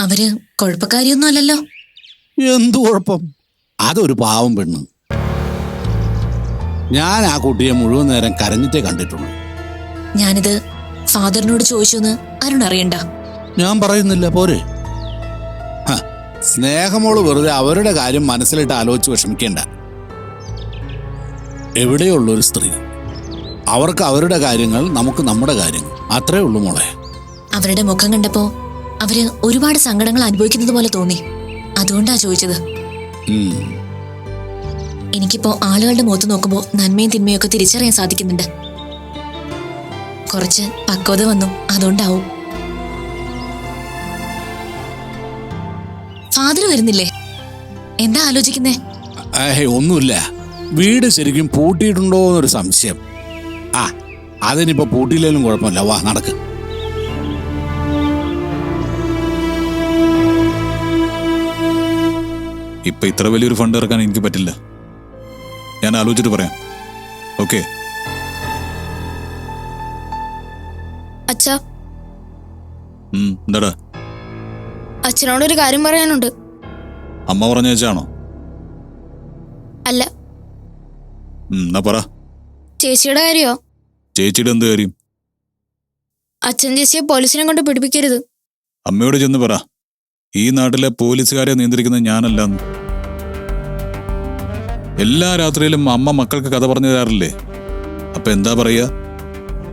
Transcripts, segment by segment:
അവർ കുഴപ്പക്കാരിയൊന്നും അല്ലല്ലോ എന്തു കുഴപ്പം? അതൊരു പാവം പെണ്ണ്. ഞാൻ ആ കുട്ടിയെ മുഴുവൻ നേരം കരഞ്ഞിട്ടേ കണ്ടിട്ടുള്ളൂ. ഞാനിത് ഫാദറിനോട് ചോദിച്ചെന്ന് അരുൺ അറിയണ്ട. ഞാൻ പറയുന്നില്ല പോരെ. സ്നേഹമോൾ വെറുതെ അവരുടെ കാര്യം മനസ്സിലിട്ട് ആലോചിച്ച് വിഷമിക്കേണ്ട. എവിടെയുള്ളൊരു സ്ത്രീ. അവർക്ക് അവരുടെ കാര്യങ്ങൾ നമുക്ക് നമ്മുടെ കാര്യങ്ങൾ. അത്രേ ഉള്ളൂ മോളെ. അവരുടെ മുഖം കണ്ടപ്പോ അവർ ഒരുപാട് സങ്കടങ്ങൾ അനുഭവിക്കുന്നത് പോലെ തോന്നി. അതുകൊണ്ടാ ചോദിച്ചത്. എനിക്കിപ്പോ ആളുകളുടെ മുഖത്ത് നോക്കുമ്പോ നന്മയും തിന്മയും ഒക്കെ തിരിച്ചറിയാൻ സാധിക്കുന്നുണ്ട്. കുറച്ച് പക്വത വന്നു. അതുകൊണ്ടാവും. ഫാദർ വരുന്നില്ലേ? എന്താ ആലോചിക്കുന്നേ? ഒന്നുമില്ല. വീട് ശരിക്കും പൂട്ടിയിട്ടുണ്ടോ എന്നൊരു സംശയം. ആ അതിനിപ്പോ പൂട്ടിയില്ലെങ്കിലും കുഴപ്പമില്ല. വാ നടക്ക്. ഇപ്പൊ ഇത്ര വലിയൊരു ഫണ്ട് ഇറക്കാൻ എനിക്ക് പറ്റില്ല. ഞാൻ ആലോചിച്ചിട്ട് പറയാം. ഓക്കെ അച്ഛാ. എന്താടാ? അച്ഛനോടൊരു കാര്യം പറയാനുണ്ട്. അമ്മ പറഞ്ഞ വെച്ചാണോ അല്ല. എന്നാ പറ. ചേച്ചിയുടെ കാര്യോ? ചേച്ചിയുടെ എന്ത് കാര്യം? അച്ഛൻ ചേച്ചിയെ പോലീസിനെ കൊണ്ട് പിടിപ്പിക്കരുത്. അമ്മയോട് ചെന്ന് പറ. ഈ നാട്ടിലെ പോലീസുകാരെ നിയന്ത്രിക്കുന്നത് ഞാനല്ലെന്ന്. എല്ലാ രാത്രിയിലും അമ്മ മക്കൾക്ക് കഥ പറഞ്ഞു തരാറില്ലേ? അപ്പൊ എന്താ പറയുക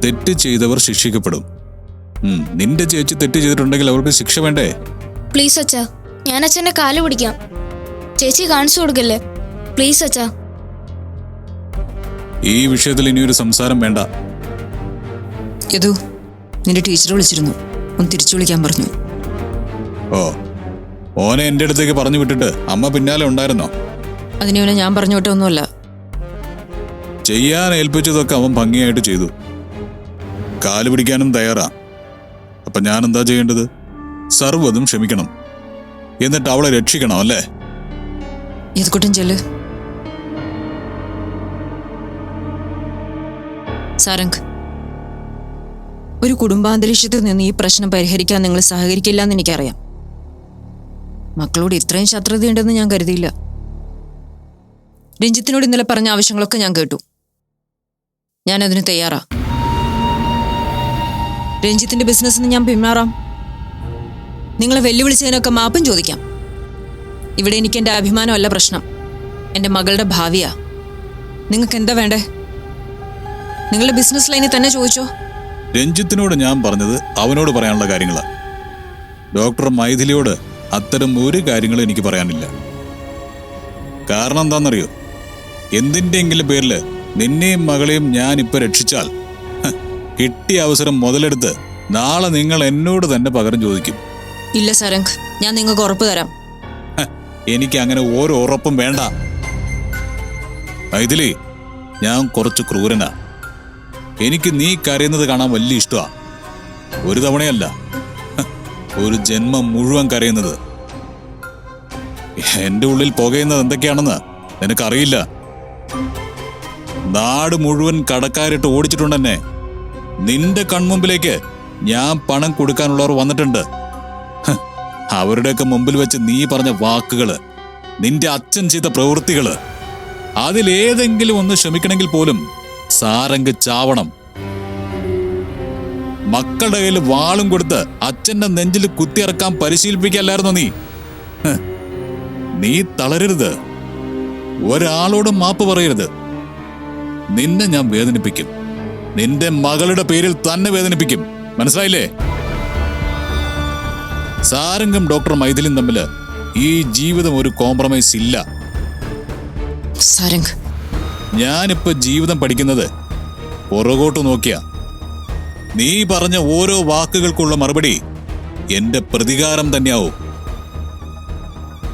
തെറ്റ് ചെയ്തവർ ശിക്ഷിക്കപ്പെടും. നിന്റെ ചേച്ചി തെറ്റ് ചെയ്തിട്ടുണ്ടെങ്കിൽ അവർക്ക് ശിക്ഷ വേണ്ടേ? പ്ലീസ് അച്ഛാ ഞാൻ അച്ഛന്റെ കാൽ പിടിക്കാം. ചേച്ചി കാണിച്ചു കൊടുക്കല്ലേ? പ്ലീസ് അച്ഛാ. ഈ വിഷയത്തിൽ ഇനിയൊരു സംസാരം വേണ്ട. യദു നിന്റെ ടീച്ചർ വിളിച്ചിരുന്നു. ഒന്ന് തിരിച്ചു വിളിക്കാൻ പറഞ്ഞു. ഓ ഓനെ എന്റെ അടുത്തേക്ക് പറഞ്ഞു വിട്ടിട്ട് അമ്മ പിന്നാലെ ഉണ്ടായിരുന്നോ? അതിനെ ഞാൻ പറഞ്ഞോട്ടൊന്നുമല്ല ചെയ്യാൻ ഏൽപ്പിച്ചതൊക്കെ അവൻ ഭംഗിയായിട്ട് ചെയ്തു. കാൽ പിടിക്കാനും തയ്യാറാ. അപ്പൊ ഞാൻ എന്താ ചെയ്യേണ്ടത്? സർവതും ക്ഷമിക്കണം. എന്നിട്ട് അവളെ രക്ഷിക്കണം അല്ലേ? ചെല്ല്? സാരംഗ്. ഒരു കുടുംബാന്തരീക്ഷത്തിൽ നിന്ന് ഈ പ്രശ്നം പരിഹരിക്കാൻ നിങ്ങൾ സഹകരിക്കില്ല എന്ന് എനിക്കറിയാം. മക്കളോട് ഇത്രയും ശത്രുതയുണ്ടെന്ന് ഞാൻ കരുതിയില്ല. രഞ്ജിത്തിനോട് ഇന്നലെ പറഞ്ഞ ആവശ്യങ്ങളൊക്കെ ഞാൻ കേട്ടു. ഞാൻ അതിന് തയ്യാറാ. രഞ്ജിത്തിന്റെ ബിസിനസ് ഞാൻ പിന്മാറാം. നിങ്ങളെ വെല്ലുവിളിച്ചതിനൊക്കെ മാപ്പും ചോദിക്കാം. ഇവിടെ എനിക്ക് എന്റെ അഭിമാനമല്ല പ്രശ്നം. എന്റെ മകളുടെ ഭാവിയാ. നിങ്ങൾക്ക് എന്താ വേണ്ടേ? നിങ്ങളുടെ ബിസിനസ് ലൈനിൽ തന്നെ ചോദിച്ചോ. രഞ്ജിത്തിനോട് ഞാൻ പറഞ്ഞത് അവനോട് പറയാനുള്ള കാര്യങ്ങളാ. ഡോക്ടർ മൈഥിലിയോട് അത്തരം ഒരു കാര്യങ്ങളും എനിക്ക് പറയാനില്ല. കാരണം എന്താണെന്നറിയോ? എന്തിന്റെങ്കിലും പേരിൽ നിന്നെയും മകളെയും ഞാൻ ഇപ്പൊ രക്ഷിച്ചാൽ കിട്ടിയ അവസരം മുതലെടുത്ത് നാളെ നിങ്ങൾ എന്നോട് തന്നെ പകരം ചോദിക്കും. ഇല്ല സരംഗ് ഞാൻ നിങ്ങൾക്ക് ഉറപ്പ് തരാം. എനിക്ക് അങ്ങനെ ഓരോ ഉറപ്പും വേണ്ട. മൈഥിലി ഞാൻ കുറച്ച് ക്രൂരനാ. എനിക്ക് നീ കരയുന്നത് കാണാൻ വലിയ ഇഷ്ടമാ ഒരു തവണയല്ല ഒരു ജന്മം മുഴുവൻ കരയുന്നത്. എന്റെ ഉള്ളിൽ പുകയുന്നത് എന്തൊക്കെയാണെന്ന് നിനക്കറിയില്ല. നാട് മുഴുവൻ കടക്കാരിട്ട് ഓടിച്ചിട്ടുണ്ടെന്നെ. നിന്റെ കൺമുമ്പിലേക്ക് ഞാൻ പണം കൊടുക്കാനുള്ളവർ വന്നിട്ടുണ്ട്. അവരുടെയൊക്കെ മുമ്പിൽ വെച്ച് നീ പറഞ്ഞ വാക്കുകൾ നിന്റെ അച്ഛൻ ചെയ്ത പ്രവൃത്തികൾ അതിലേതെങ്കിലും ഒന്ന് ക്ഷമിക്കണമെങ്കിൽ പോലും സാരംഗ് ചാവണം. മക്കളുടെ കയ്യിൽ വാളും കൊടുത്ത് അച്ഛന്റെ നെഞ്ചിൽ കുത്തിയിറക്കാൻ പരിശീലിപ്പിക്കല്ലായിരുന്നോ നീ? നീ തളരരുത്. ഒരാളോടും മാപ്പ് പറയരുത്. നിന്നെ ഞാൻ വേദനിപ്പിക്കും. നിന്റെ മകളുടെ പേരിൽ തന്നെ വേദനിപ്പിക്കും. മനസ്സിലായില്ലേ? സാരംഗം ഡോക്ടർ മൈഥിലും തമ്മിൽ ഈ ജീവിതം ഒരു കോംപ്രമൈസ് ഇല്ല. സരംഗ്. ഞാനിപ്പോ ജീവിതം പഠിക്കുന്നത് പുറകോട്ട് നോക്കിയ. നീ പറഞ്ഞ ഓരോ വാക്കുകൾക്കുള്ള മറുപടി എന്റെ പ്രതികാരം തന്നെയാവും.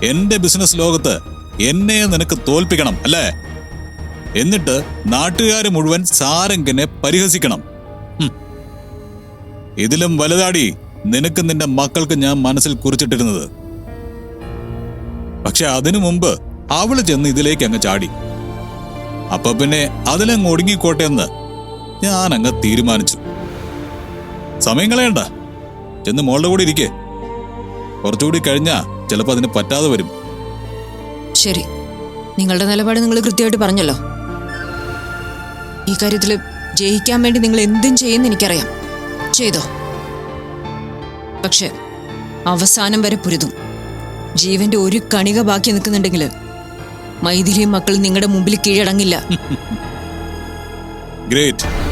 എന്റെ ബിസിനസ് ലോകത്ത് എന്നെ നിനക്ക് തോൽപ്പിക്കണം അല്ലേ? എന്നിട്ട് നാട്ടുകാർ മുഴുവൻ സാരംഗനെ പരിഹസിക്കണം. ഇതിലും വലുതാടി നിനക്ക് നിന്റെ മക്കൾക്ക് ഞാൻ മനസ്സിൽ കുറിച്ചിട്ടിരുന്നത്. പക്ഷെ അതിനു മുമ്പ് അവൾ ചെന്ന് ഇതിലേക്ക് അങ്ങ് ചാടി. അപ്പൊ പിന്നെ അതിലങ്ങ് ഒടുങ്ങിക്കോട്ടെ എന്ന് ഞാൻ അങ്ങ് തീരുമാനിച്ചു. സമയം കളയണ്ട. ചെന്ന് മോളുടെ കൂടെ ഇരിക്കേ. കുറച്ചുകൂടി കഴിഞ്ഞാ ചിലപ്പോൾ അതിന് പറ്റാതെ വരും. ശരി. നിങ്ങളുടെ നിലപാട് നിങ്ങൾ കൃത്യമായിട്ട് പറഞ്ഞല്ലോ. ഈ കാര്യത്തിൽ ജയിക്കാൻ വേണ്ടി നിങ്ങൾ എന്തും ചെയ്യുമെന്ന് എനിക്കറിയാം. ചെയ്തോ? പക്ഷെ അവസാനം വരെ പൊരുതും. ജീവന്റെ ഒരു കണിക ബാക്കി നിൽക്കുന്നുണ്ടെങ്കിൽ മൈഥിലിയും മക്കൾ നിങ്ങളുടെ മുമ്പിൽ കീഴടങ്ങില്ല. ഗ്രേറ്റ്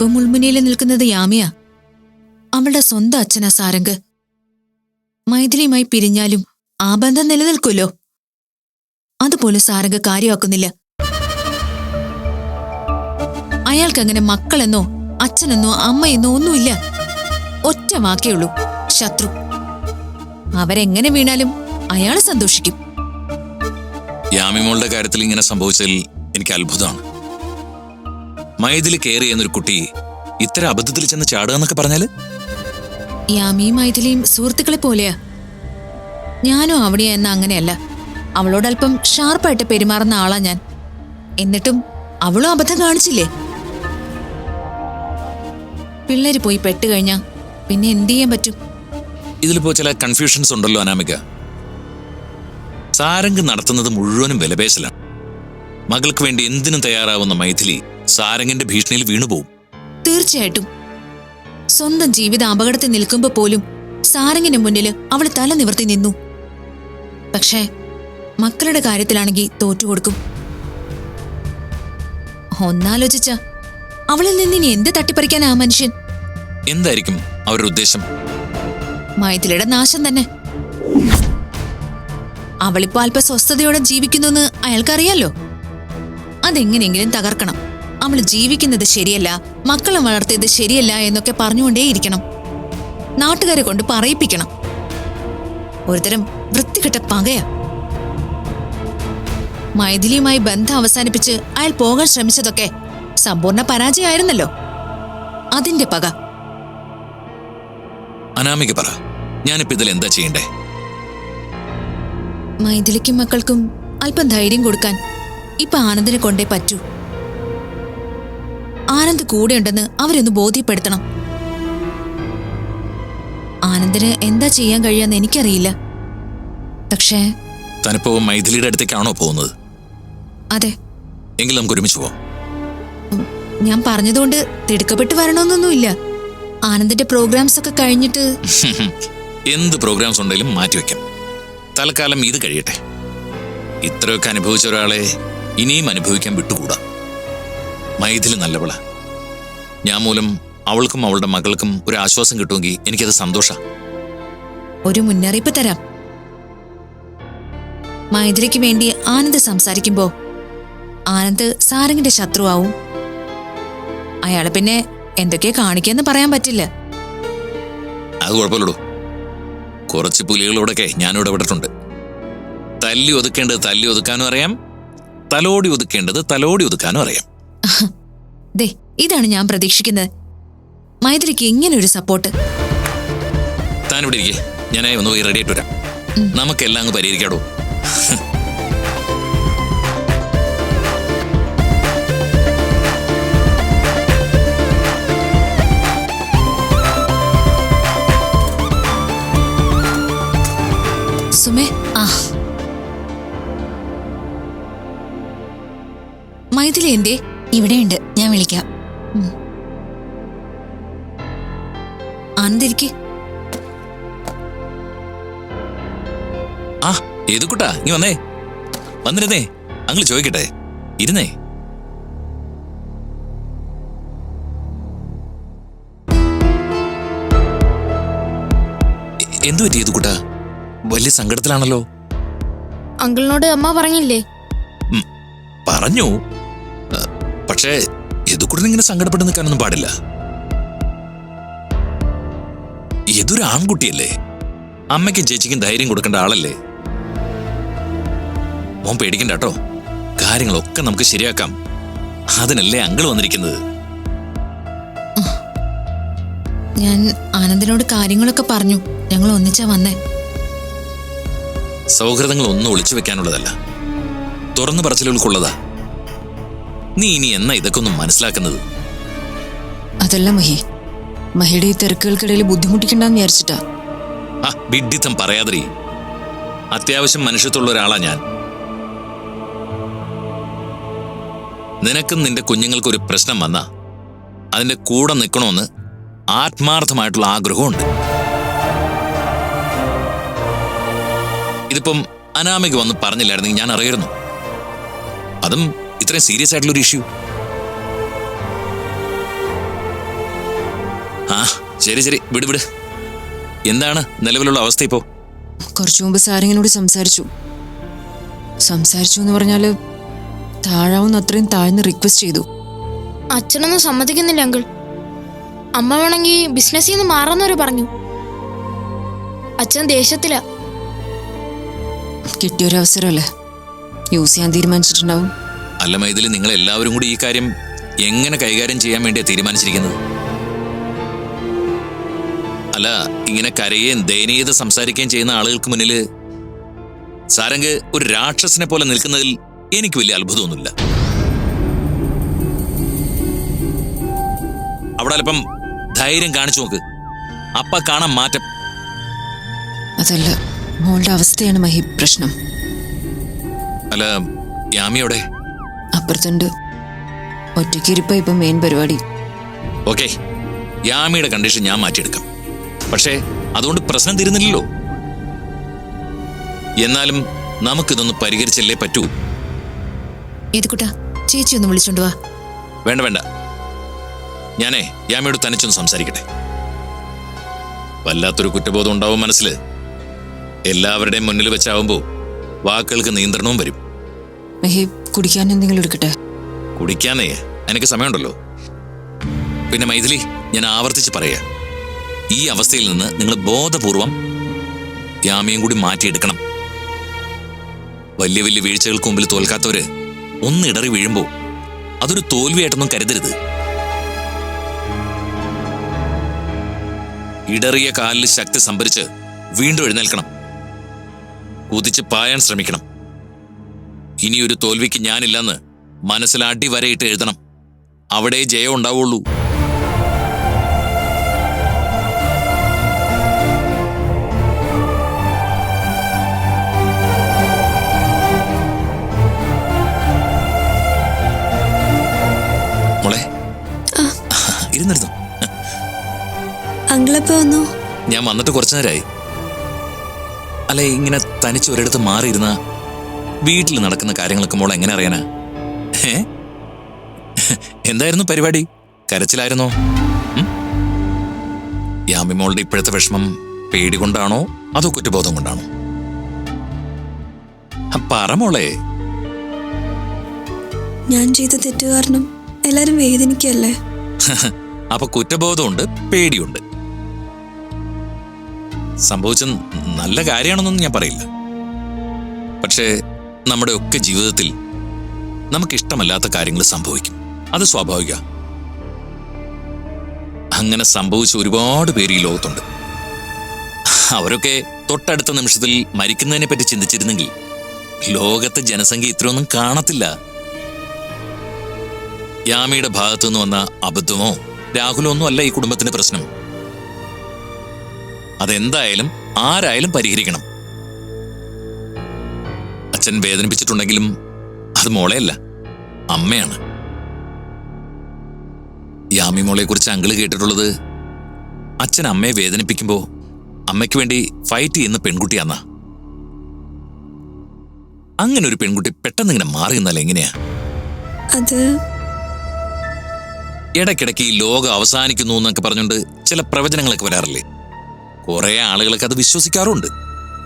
ഇപ്പൊ മുൾമുനയിൽ നിൽക്കുന്നത് യാമിയ. അവളുടെ സ്വന്തം അച്ഛനാ സാരംഗ്. മൈഥിലിയുമായി പിരിഞ്ഞാലും ആ ബന്ധം നിലനിൽക്കുമല്ലോ. അതുപോലെ സാരംഗ് കാര്യമാക്കുന്നില്ല. അയാൾക്കങ്ങനെ മക്കളെന്നോ അച്ഛനെന്നോ അമ്മയെന്നോ ഒന്നുമില്ല. ഒറ്റ വാക്കേ ഉള്ളൂ ശത്രു. അവരെങ്ങനെ വീണാലും അയാൾ സന്തോഷിക്കും. യാമിമോളുടെ കാര്യത്തിൽ ഇങ്ങനെ സംഭവിച്ചതിൽ എനിക്ക് അത്ഭുതമാണ്. മൈതിൽ കയറി എന്നൊരു കുട്ടി ഇത്ര അബദ്ധത്തിൽ ചെന്ന് ചാടുക എന്നൊക്കെ പറഞ്ഞാൽ? യാമിയും മൈഥിലിയും സുഹൃത്തുക്കളെ പോലെയാ. ഞാനും അവിടെയാ എന്ന അങ്ങനെയല്ല. അവളോട് അല്പം ഷാർപ്പായിട്ട് പെരുമാറുന്ന ആളാ ഞാൻ. എന്നിട്ടും അവളും അബദ്ധം കാണിച്ചില്ലേ? പിള്ളേര് പോയി പെട്ടുകഴിഞ്ഞാ പിന്നെ എന്ത് ചെയ്യാൻ പറ്റും? ഇതിലിപ്പോ ചില കൺഫ്യൂഷൻസ് ഉണ്ടല്ലോ അനാമിക. സാരംഗ് നടത്തുന്നത് മുഴുവനും വിലപേശലാണ്. മകൾക്ക് വേണ്ടി എന്തിനും തയ്യാറാവുന്ന മൈഥിലി സാരംഗിന്റെ ഭീഷണിയിൽ വീണുപോകും തീർച്ചയായിട്ടും. സ്വന്തം ജീവിത അപകടത്തിൽ നിൽക്കുമ്പോ പോലും സാരംഗിന് മുന്നിൽ അവൾ തല നിവർത്തി നിന്നു. പക്ഷേ മക്കളുടെ കാര്യത്തിലാണെങ്കിൽ തോറ്റുകൊടുക്കും ഒന്നാലോചിച്ച അവളിൽ നിന്നിനി എന്ത് തട്ടിപ്പറിക്കാൻ ആ മനുഷ്യൻ? എന്തായിരിക്കും അവരുടെ ഉദ്ദേശം? മൈഥിലിയുടെ നാശം തന്നെ. അവളിപ്പോ അല്പ സ്വസ്ഥതയോടെ ജീവിക്കുന്നു അയാൾക്കറിയാലോ? അതെങ്ങനെയെങ്കിലും തകർക്കണം. അവൾ ജീവിക്കുന്നത് ശരിയല്ല മക്കളെ വളർത്തിയത് ശരിയല്ല എന്നൊക്കെ പറഞ്ഞുകൊണ്ടേയിരിക്കണം. നാട്ടുകാരെ കൊണ്ട് പറയിപ്പിക്കണം. ഒരുതരം വൃത്തികെട്ട പകയാ. മൈഥിലിയുമായി ബന്ധം അവസാനിപ്പിച്ച് അയാൾ പോകാൻ ശ്രമിച്ചതൊക്കെ സമ്പൂർണ പരാജയമായിരുന്നല്ലോ. അതിന്റെ പക. അനാമിക പറ ഞാനിപ്പോ ഇതിൽ എന്താ ചെയ്യണ്ടേ? മൈഥിലിക്കും മക്കൾക്കും അല്പം ധൈര്യം കൊടുക്കാൻ ഇപ്പൊ ആനന്ദിനെ കൊണ്ടേ പറ്റൂ. ആനന്ദ് കൂടെയുണ്ടെന്ന് അവരൊന്ന് ബോധ്യപ്പെടുത്തണം. ആനന്ദിന് എന്താ ചെയ്യാൻ കഴിയാന്ന് എനിക്കറിയില്ല. പക്ഷേ തനിപ്പോ മൈഥിലിയുടെ അടുത്തേക്കാണോ പോകുന്നത്? അതെ. എങ്കിലും നമുക്ക് ഒരുമിച്ച് പോവാം. ഞാൻ പറഞ്ഞതുകൊണ്ട് തിടുക്കപ്പെട്ട് വരണമെന്നൊന്നുമില്ല. ആനന്ദിന്റെ പ്രോഗ്രാംസ് ഒക്കെ കഴിഞ്ഞിട്ട് എന്ത് പ്രോഗ്രാംസ് ഉണ്ടെങ്കിലും മാറ്റിവെക്കാം തൽക്കാലം ഇത് കഴിയട്ടെ. ഇത്രയൊക്കെ അനുഭവിച്ച ഒരാളെ ഇനിയും അനുഭവിക്കാൻ വിട്ടുകൂടാ. മൈഥിലി നല്ലവള. ഞാൻ മൂലം അവൾക്കും അവളുടെ മകൾക്കും ഒരു ആശ്വാസം കിട്ടുമെങ്കിൽ എനിക്കത് സന്തോഷ. ഒരു മുന്നറിയിപ്പ് തരാം. മൈഥിലിക്ക് വേണ്ടി ആനന്ദ് സംസാരിക്കുമ്പോ ആനന്ദ് സാരംഗിന്റെ ശത്രുവാവും. അയാളെ പിന്നെ എന്തൊക്കെയാ കാണിക്കാന്ന് പറയാൻ പറ്റില്ല. അത് കുഴപ്പമില്ലടോ. കുറച്ച് പുലികളോടൊക്കെ ഞാനിവിടെ വിട്ടിട്ടുണ്ട് തല്ലി ഒതുക്കേണ്ടത് തല്ലി ഒതുക്കാനും അറിയാം. തലോടി ഒതുക്കേണ്ടത് തലോടി ഒതുക്കാനും അറിയാം. ദേ ഇതാണ് ഞാൻ പ്രതീക്ഷിക്കുന്നത്. മൈഥിലിക്ക് ഇങ്ങനെ ഒരു സപ്പോർട്ട് ഇവിടെ ഇരിക്കേ. ഞാൻ ഒന്ന് പോയി റെഡി ആയിട്ട് വരാം. നമുക്കെല്ലാം അങ്ങ് പരിഹരിക്കാടോ? സുമേ ആ. മൈഥിലി എന്തേ? ഇവിടെയുണ്ട്. ഞാൻ വിളിക്കാം. ആനന്ദിരിക്ക് ആ ഏതു കുട്ടാ? നീ വന്നേ. വന്നിരുന്നേ. അങ്ങൾ ചോദിക്കട്ടെ. ഇരുന്നേ. എന്തു പറ്റി ഏതു കുട്ടാ? വലിയ സങ്കടത്തിലാണല്ലോ. അങ്കിളിനോട് അമ്മ പറഞ്ഞില്ലേ? പറഞ്ഞു. പക്ഷേ യദുക്കുട്ടൻ ഇങ്ങനെ സങ്കടപ്പെട്ട് നിൽക്കാനൊന്നും പാടില്ല. യദുരു ആൺകുട്ടിയല്ലേ? അമ്മയ്ക്കും ചേച്ചിക്കും ധൈര്യം കൊടുക്കേണ്ട ആളല്ലേ? മോൻ പേടിക്കണ്ട കേട്ടോ. കാര്യങ്ങളൊക്കെ നമുക്ക് ശരിയാക്കാം. അതിനല്ലേ അങ്കിൾ വന്നിരിക്കുന്നത്? ഞാൻ ആനന്ദിനോട് കാര്യങ്ങളൊക്കെ പറഞ്ഞു. ഞങ്ങൾ ഒന്നിച്ചാ വന്നേ. സൗഹൃദങ്ങൾ ഒന്നും ഒളിച്ചു വെക്കാനുള്ളതല്ല. തുറന്നു പറച്ചിലുകൾക്കുള്ളതാ. നീ ഇനി എന്നാ ഇതൊക്കെ ഒന്ന് മനസ്സിലാക്കുന്നത്? അതല്ല മഹി. മഹിയുടെ ഈ തിരക്കുകൾക്കിടയിൽ ബുദ്ധിമുട്ടിക്കണ്ടെന്ന് വിചാരിച്ചിട്ടാ. ആ വിഡ്ഢിത്തം പറയാതെ അത്യാവശ്യം മനുഷ്യത്തുള്ള ഒരാളാ ഞാൻ. നിനക്കും നിന്റെ കുഞ്ഞുങ്ങൾക്കൊരു പ്രശ്നം വന്നാ. അതിന്റെ കൂടെ നിൽക്കണമെന്ന് ആത്മാർത്ഥമായിട്ടുള്ള ആഗ്രഹമുണ്ട്. ഇതിപ്പം അനാമിക വന്ന് പറഞ്ഞില്ലായിരുന്നെങ്കിൽ ഞാൻ അറിയായിരുന്നു. അതും ഇത്രയും സീരിയസ് ആയിട്ടുള്ള ഒരു ഇഷ്യൂ ആ ശരി ശരി. വിട് വിട്. എന്താണ് നിലവിലുള്ള അവസ്ഥ ഇപ്പോ? കുറച്ചു മുമ്പ് സാരിങ്ങിനോട് സംസാരിച്ചു. സംസാരിച്ചു എന്ന് പറഞ്ഞാൽ താഴാവുന്ന അത്രയും താഴ്ന്ന് റിക്വസ്റ്റ് ചെയ്തു. അച്ഛനൊന്നും സമ്മതിക്കുന്നില്ല അങ്കിൾ അമ്മ വേണമെങ്കിൽ ബിസിനസ്സിൽ നിന്ന് മാറാന്നവര് പറഞ്ഞു. അച്ഛൻ ദേഷ്യത്തില. കിട്ടിയൊരവസരമല്ലേ യൂസ് ചെയ്യാൻ തീരുമാനിച്ചിട്ടുണ്ടാവും. അല്ല മൈതിൽ നിങ്ങൾ എല്ലാവരും കൂടി ഈ കാര്യം എങ്ങനെ കൈകാര്യം ചെയ്യാൻ വേണ്ടിയാണ് തീരുമാനിച്ചിരിക്കുന്നത്? അല്ല ഇങ്ങനെ കരയുകയും ദയനീയത സംസാരിക്കുകയും ചെയ്യുന്ന ആളുകൾക്ക് മുന്നിൽ സാരംഗ് ഒരു രാക്ഷസനെ പോലെ നിൽക്കുന്നതിൽ എനിക്ക് വലിയ അത്ഭുതമൊന്നുമില്ല. അവിടെ അല്പം ധൈര്യം കാണിച്ചു നോക്ക്. അപ്പ കാണാൻ മാറ്റം. അതല്ല മോളുടെ അവസ്ഥയാണ് മഹി പ്രശ്നം. അല്ല യാമിയോടെ? അപ്പുറത്തുണ്ട്. ഒറ്റയ്ക്കിരിപ്പ ഇപ്പൊ മെയിൻ പരിപാടി. ഓക്കെ യാമിയുടെ കണ്ടീഷൻ ഞാൻ മാറ്റിയെടുക്കാം. പക്ഷേ അതുകൊണ്ട് പ്രശ്നം തീരുന്നില്ലല്ലോ. എന്നാലും നമുക്കിതൊന്ന് പരിഹരിച്ചല്ലേ പറ്റൂ? ഏതുകുട്ടാ ചേച്ചി ഒന്ന് വിളിച്ചോണ്ട് വാ. വേണ്ട വേണ്ട. ഞാനേ യാമിയോട് തനിച്ചൊന്ന് സംസാരിക്കട്ടെ. വല്ലാത്തൊരു കുറ്റബോധം ഉണ്ടാവും മനസ്സിൽ എല്ലാവരുടെയും മുന്നിൽ വെച്ചാവുമ്പോ വാക്കുകൾക്ക് നിയന്ത്രണവും വരും. മഹി കുടിക്കാൻ എന്തെങ്കിലും എടുക്കട്ടെ? കുടിക്കാനേ എനിക്ക് സമയമുണ്ടല്ലോ. പിന്നെ മൈഥിലി ഞാൻ ആവർത്തിച്ച് പറയാ. ഈ അവസ്ഥയിൽ നിന്ന് നിങ്ങൾ ബോധപൂർവം യാമിയും കൂടി മാറ്റിയെടുക്കണം. വലിയ വലിയ വീഴ്ചകൾക്ക് മുമ്പിൽ തോൽക്കാത്തവര് ഒന്ന് ഇടറി വീഴുമ്പോ അതൊരു തോൽവിയായിട്ടൊന്നും കരുതരുത്. ഇടറിയ കാലിൽ ശക്തി സംഭരിച്ച് വീണ്ടും എഴുന്നേൽക്കണം. കുതിച്ച് പായാൻ ശ്രമിക്കണം. ഇനിയൊരു തോൽവിക്ക് ഞാനില്ലെന്ന് മനസ്സിൽ അടി വരയിട്ട് എഴുതണം. അവിടെ ജയം ഉണ്ടാവുള്ളൂ. മോളെ. ഇരുന്നിരുന്നു? അങ്കിളെപ്പോ വന്നു? ഞാൻ വന്നിട്ട് കുറച്ചു നേരമായി അല്ലെ ഇങ്ങനെ തനിച്ച് ഒരിടത്ത് മാറിയിരുന്ന വീട്ടിൽ നടക്കുന്ന കാര്യങ്ങളൊക്കെ മോൾ എങ്ങനെ അറിയാനാ? ഏ എന്തായിരുന്നു പരിപാടി? കരച്ചിലായിരുന്നോ? യാമി മോളുടെ ഇപ്പോഴത്തെ വിഷമം പേടി കൊണ്ടാണോ അതോ കുറ്റബോധം കൊണ്ടാണോ? പറ മോളെ. ഞാൻ ചെയ്ത തെറ്റ് കാരണം എല്ലാരും വേദനിക്കല്ലേ അപ്പൊ കുറ്റബോധമുണ്ട് പേടിയുണ്ട്. സംഭവിച്ച നല്ല കാര്യമാണെന്നൊന്നും ഞാൻ പറയില്ല. പക്ഷേ നമ്മുടെ ഒക്കെ ജീവിതത്തിൽ നമുക്കിഷ്ടമല്ലാത്ത കാര്യങ്ങൾ സംഭവിക്കും. അത് സ്വാഭാവിക. അങ്ങനെ സംഭവിച്ച ഒരുപാട് പേര് ഈ ലോകത്തുണ്ട്. അവരൊക്കെ തൊട്ടടുത്ത നിമിഷത്തിൽ മരിക്കുന്നതിനെ പറ്റി ചിന്തിച്ചിരുന്നെങ്കിൽ ലോകത്തെ ജനസംഖ്യ ഇത്രയൊന്നും കാണത്തില്ല. യാമിയുടെ ഭാഗത്തു നിന്ന് വന്ന അബദ്ധമോ രാഹുലോ ഒന്നും അല്ല ഈ കുടുംബത്തിന്റെ പ്രശ്നം. അതെന്തായാലും ആരായാലും പരിഹരിക്കണം. അച്ഛൻ വേദനിപ്പിച്ചിട്ടുണ്ടെങ്കിലും അത് മോളെയല്ല അമ്മയാണ്. യാമി മോളെ കുറിച്ച് അങ്കിൾ കേട്ടിട്ടുള്ളത് അച്ഛൻ അമ്മയെ വേദനിപ്പിക്കുമ്പോ അമ്മയ്ക്ക് വേണ്ടി ഫൈറ്റ് ചെയ്യുന്ന പെൺകുട്ടിയാന്നാ. അങ്ങനെ ഒരു പെൺകുട്ടി പെട്ടെന്ന് ഇങ്ങനെ മാറി നിന്നാൽ എങ്ങനെയാ? അത് ഇടയ്ക്കിടയ്ക്ക് ഈ ലോകം അവസാനിക്കുന്നു എന്നൊക്കെ പറഞ്ഞുകൊണ്ട് ചില പ്രവചനങ്ങളൊക്കെ വരാറില്ലേ? കുറെ ആളുകളൊക്കെ അത് വിശ്വസിക്കാറുണ്ട്.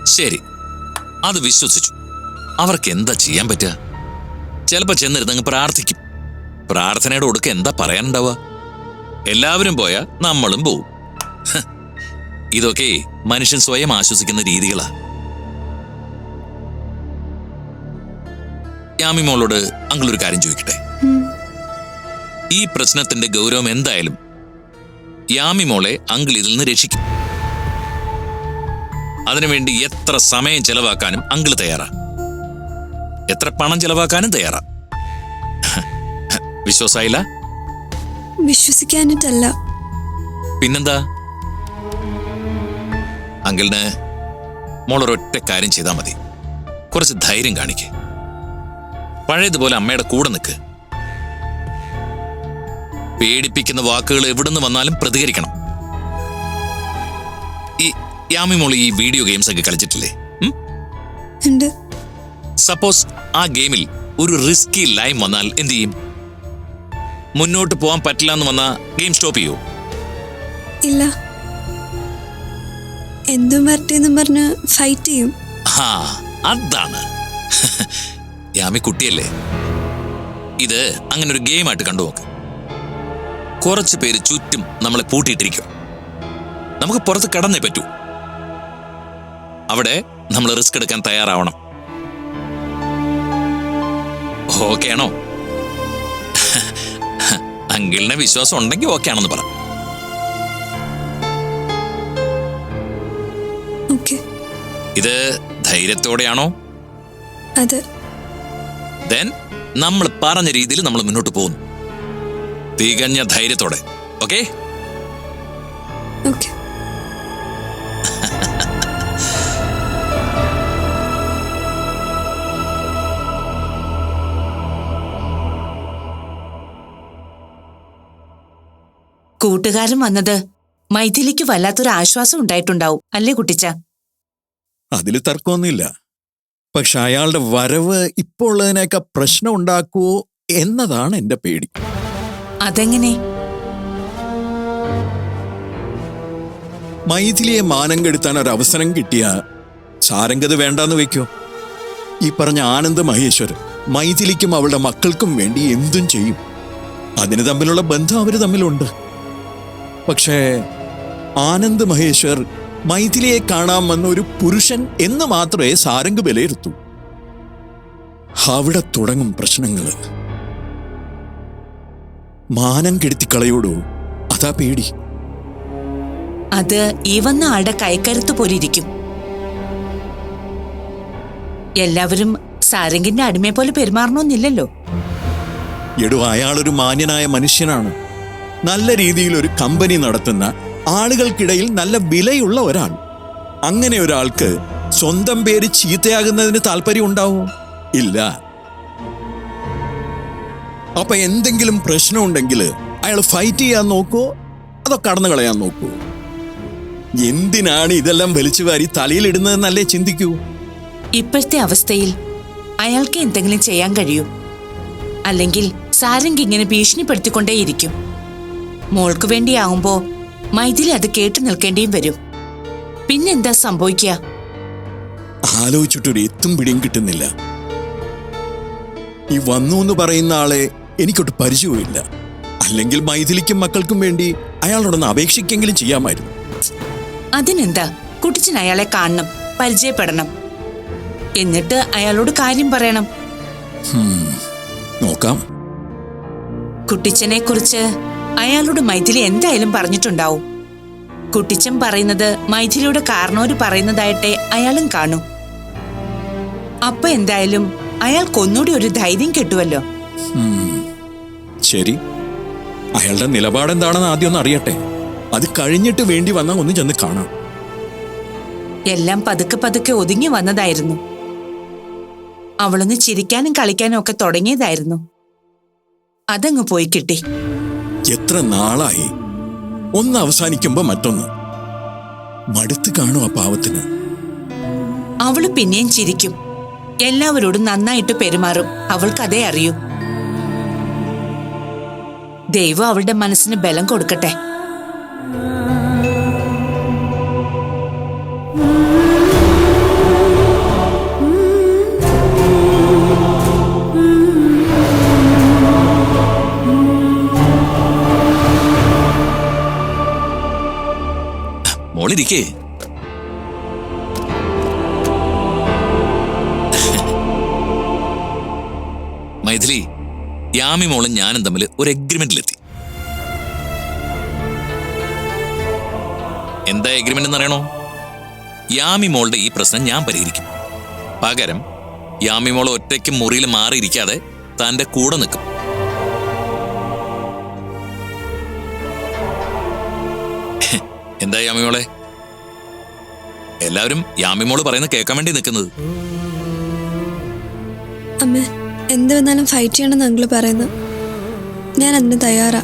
ശരി അത് വിശ്വസിച്ചു. അവർക്ക് എന്താ ചെയ്യാൻ പറ്റുക? ചിലപ്പോ ചെന്നിരുന്നങ്ങ് പ്രാർത്ഥിക്കും. പ്രാർത്ഥനയുടെ ഒടുക്ക എന്താ പറയാനുണ്ടാവുക? എല്ലാവരും പോയാൽ നമ്മളും പോവും. ഇതൊക്കെ മനുഷ്യൻ സ്വയം ആശ്വസിക്കുന്ന രീതികളാ. യാമി മോളോട് അങ്കിൾ ഒരു കാര്യം ചോദിക്കട്ടെ? ഈ പ്രശ്നത്തിന്റെ ഗൗരവം എന്തായാലും യാമി മോളെ അങ്കിൾ ഇതിൽ നിന്ന് രക്ഷിക്കും. അതിനുവേണ്ടി എത്ര സമയം ചെലവാക്കാനും അങ്കിൾ തയ്യാറാ. എത്ര പണം ചെലവാക്കാനും തയ്യാറാ. വിശ്വാസായില്ല? വിശ്വസിക്കാനിട്ടല്ല പിന്നെന്താ? അങ്കിളിന് മോളൊരൊറ്റ കാര്യം ചെയ്താൽ മതി. കുറച്ച് ധൈര്യം കാണിക്ക്. പഴയതുപോലെ അമ്മയുടെ കൂടെ നിൽക്ക് പേടിപ്പിക്കുന്ന വാക്കുകൾ എവിടുന്ന് വന്നാലും പ്രതികരിക്കണം. ഈ യാമി മോൾ ഈ വീഡിയോ ഗെയിംസ് ഒക്കെ കളിച്ചിട്ടില്ലേ? ഉണ്ട്. സപ്പോസ് ആ ഗെയിമിൽ ഒരു റിസ്കി ലൈം വന്നാൽ എന്ത് ചെയ്യും? മുന്നോട്ട് പോകാൻ പറ്റില്ല എന്ന് വന്നാൽ ഗെയിം സ്റ്റോപ്പ് ചെയ്യൂ? ഇല്ല. എന്തും വരട്ടെന്നും പറഞ്ഞ് ഫൈറ്റ് ചെയ്യും. ആ അതാണ്. യാമി കുട്ടിയല്ലേ? ഇത് അങ്ങനെ ഒരു ഗെയിമായിട്ട് കണ്ടു നോക്ക്. കുറച്ച് പേര് ചുറ്റും നമ്മളെ പൂട്ടിയിട്ടിരിക്കും നമുക്ക് പുറത്ത് കടന്നേ പറ്റൂ. അവിടെ നമ്മൾ റിസ്ക് എടുക്കാൻ തയ്യാറാവണം. ഓക്കെ ആണോ വിശ്വാസം ഉണ്ടെങ്കിൽ ഓക്കെ ആണെന്ന് പറ ഇത് ധൈര്യത്തോടെയാണോ അത് നമ്മൾ പറഞ്ഞ രീതിയിൽ നമ്മൾ മുന്നോട്ട് പോകുന്നു തികഞ്ഞ ധൈര്യത്തോടെ ഓക്കെ കൂട്ടുകാരൻ വന്നത് മൈഥിലിക്ക് വല്ലാത്തൊരു ആശ്വാസം ഉണ്ടായിട്ടുണ്ടാവും. അല്ലേ കുട്ടിച്ച? അതിൽ തർക്കമൊന്നുമില്ല. പക്ഷെ അയാളുടെ വരവ് ഇപ്പോൾ ഉള്ളതിനേക്കാൾ പ്രശ്നം ഉണ്ടാക്കുവോ എന്നതാണ് എന്റെ പേടി. അതെങ്ങനെ? മൈഥിലിയെ മാനം കെടുത്താൻ ഒരു അവസരം കിട്ടിയ സാരംഗത് വേണ്ടാന്ന് വെക്കോ ഈ പറഞ്ഞ ആനന്ദ് മഹേശ്വരൻ മൈഥിലിക്കും അവളുടെ മക്കൾക്കും വേണ്ടി എന്തും ചെയ്യും. അതിന് തമ്മിലുള്ള ബന്ധം അവർ തമ്മിലുണ്ട്. പക്ഷേ ആനന്ദ് മഹേശ്വർ മൈഥിലിയെ കാണാൻ വന്ന ഒരു പുരുഷൻ എന്ന് മാത്രമേ സാരംഗ് വിലയിരുത്തൂ. അവിടെ തുടങ്ങും പ്രശ്നങ്ങൾ മാനം കെടുത്തിക്കളയോടോ? അതാ പേടി. അത് ഈ വന്ന ആളുടെ കൈക്കരുത്ത് പോലിരിക്കും. എല്ലാവരും സാരംഗിന്റെ അടിമയെ പോലെ പെരുമാറണമെന്നില്ലല്ലോ എടോ അയാളൊരു മാന്യനായ മനുഷ്യനാണ്. നല്ല രീതിയിൽ ഒരു കമ്പനി നടത്തുന്ന ആളുകൾക്കിടയിൽ നല്ല വിലയുള്ള ഒരാൾ. അങ്ങനെ ഒരാൾക്ക് സ്വന്തം പേര് ചീത്തയാകുന്നതിന് താല്പര്യം ഉണ്ടാവോ? ഇല്ല. അപ്പൊ എന്തെങ്കിലും പ്രശ്നമുണ്ടെങ്കിൽ അയാൾ ഫൈറ്റ് ചെയ്യാൻ നോക്കുവോ അതോ കടന്നു കളയാൻ നോക്കുവോ എന്തിനാണ് ഇതെല്ലാം വലിച്ചു വാരി തലയിലിടുന്നതെന്നല്ലേ ചിന്തിക്കൂ? ഇപ്പോഴത്തെ അവസ്ഥയിൽ അയാൾക്ക് എന്തെങ്കിലും ചെയ്യാൻ കഴിയൂ. അല്ലെങ്കിൽ സാരംഗ് ഇങ്ങനെ ഭീഷണിപ്പെടുത്തിക്കൊണ്ടേയിരിക്കും. മോൾക്ക് വേണ്ടിയാവുമ്പോ മൈഥിലി അത് കേട്ടു നിൽക്കേണ്ടിയും വരും. പിന്നെന്താ സംഭവിക്കുക ആലോചിച്ചിട്ടൊരു എത്തും പിടിയും കിട്ടുന്നില്ല. ഈ വന്നു എന്ന് പറയുന്ന ആളെ എനിക്കൊട്ട് പരിചയവുമില്ല. അല്ലെങ്കിൽ മൈഥിലിക്കും മക്കൾക്കും വേണ്ടി അയാളോടൊന്ന് അപേക്ഷിക്കെങ്കിലും ചെയ്യാമായിരുന്നു. അതിനെന്താ? കുട്ടിച്ചൻ അയാളെ കാണണം പരിചയപ്പെടണം. എന്നിട്ട് അയാളോട് കാര്യം പറയണം. നോക്കാം. കുട്ടിച്ചനെ കുറിച്ച് അയാളോട് മൈഥിലി എന്തായാലും പറഞ്ഞിട്ടുണ്ടാവും. കുട്ടിച്ചൻ പറയുന്നത് മൈഥിലിയുടെ കാരണവര് പറയുന്നതായിട്ടെ അയാളും കാണൂ. അപ്പൊ എന്തായാലും അയാൾക്കൊന്നുകൂടി ഒരു ധൈര്യം കിട്ടുമല്ലോ ശരി. അയാളുടെ നിലപാടെന്താണെന്ന് ആദ്യം ഒന്ന് അറിയട്ടെ. അത് കഴിഞ്ഞിട്ട് വേണ്ടി വന്നാൽ ഒന്ന് ചെന്ന് കാണാം. എല്ലാം പതുക്കെ പതുക്കെ ഒതുങ്ങി വന്നതായിരുന്നു. അവളൊന്ന് ചിരിക്കാനും കളിക്കാനും ഒക്കെ തുടങ്ങിയതായിരുന്നു. അതങ്ങ് പോയി കിട്ടി. എത്ര നാളായി? ഒന്ന് അവസാനിക്കുമ്പോ മറ്റൊന്ന്. മടുത്ത് കാണും ആ പാവത്തിന്. അവൾ പിന്നെയും ചിരിക്കും. എല്ലാവരോടും നന്നായിട്ട് പെരുമാറും. അവൾക്കതേ അറിയൂ. ദൈവം അവളുടെ മനസ്സിന് ബലം കൊടുക്കട്ടെ. യാമി മോളും ഞാനും തമ്മിൽ ഒരു എഗ്രിമെന്റിലെത്തി. എന്താ എഗ്രിമെന്റ് എന്നറിയണോ? യാമി മോളുടെ ഈ പ്രശ്നം ഞാൻ പരിഹരിക്കും. പകരം യാമി മോൾ ഒറ്റയ്ക്ക് മുറിയിൽ മാറിയിരിക്കാതെ തന്റെ കൂടെ നിൽക്കും. എന്താ യാമി മോളെ? എല്ലാവരും യാമി മോൾ പറയുന്നത് കേൾക്കാൻ വേണ്ടി നിൽക്കുന്നത്. എന്ത് വന്നാലും ഫൈറ്റ് ചെയ്യണമെന്ന് അങ്കിൾ പറയുന്നു ഞാൻ അതിന് തയ്യാറാ.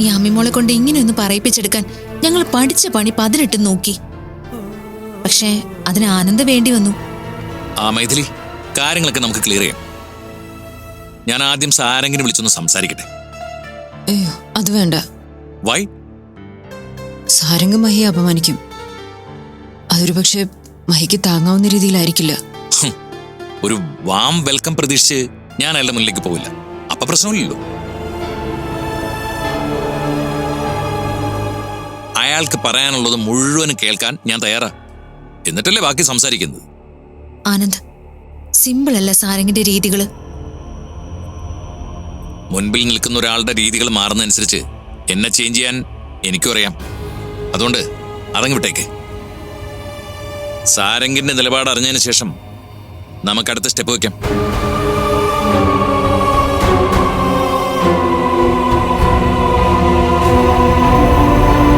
ഈ അമ്മിമോളെ കൊണ്ട് ഇങ്ങനെയൊന്ന് പറയിപ്പിച്ചെടുക്കാൻ ഞങ്ങൾ പഠിച്ച പണി പതിനെട്ട് നോക്കി. പക്ഷേ അതിന് ആനന്ദ വേണ്ടി വന്നു. ആ മൈഥിലി കാര്യങ്ങളൊക്കെ നമുക്ക് ക്ലിയർ ചെയ്യാം. ഞാൻ ആദ്യം സാരെങ്കിലും വിളിച്ചൊന്ന് സംസാരിക്കട്ടെ. അയ്യോ അത് വേണ്ട. വൈ സാരംഗ് മഹിയെ അപമാനിക്കും. അതൊരു പക്ഷേ മഹിക്ക് താങ്ങാവുന്ന രീതിയിലായിരിക്കില്ല. ഒരു വാം വെൽക്കം പ്രതീക്ഷിച്ച് ഞാൻ അയാളുടെ മുന്നിലേക്ക് പോവില്ല. അപ്പൊ പ്രശ്നമില്ലല്ലോ. അയാൾക്ക് പറയാനുള്ളത് മുഴുവനും കേൾക്കാൻ ഞാൻ തയ്യാറാ. എന്നിട്ടല്ലേ ബാക്കി സംസാരിക്കുന്നത്? ആനന്ദ് സിമ്പിൾ അല്ല സാരംഗിന്റെ രീതികൾ. മുൻപിൽ നിൽക്കുന്ന ഒരാളുടെ രീതികൾ മാറുന്നതനുസരിച്ച് എന്നെ ചേഞ്ച് ചെയ്യാൻ എനിക്കും അറിയാം. അതുകൊണ്ട് അതങ്ങ് വിട്ടേക്ക്. സാരംഗിന്റെ നിലപാട് അറിഞ്ഞതിന് ശേഷം നമുക്ക് അടുത്ത സ്റ്റെപ്പ് വയ്ക്കാം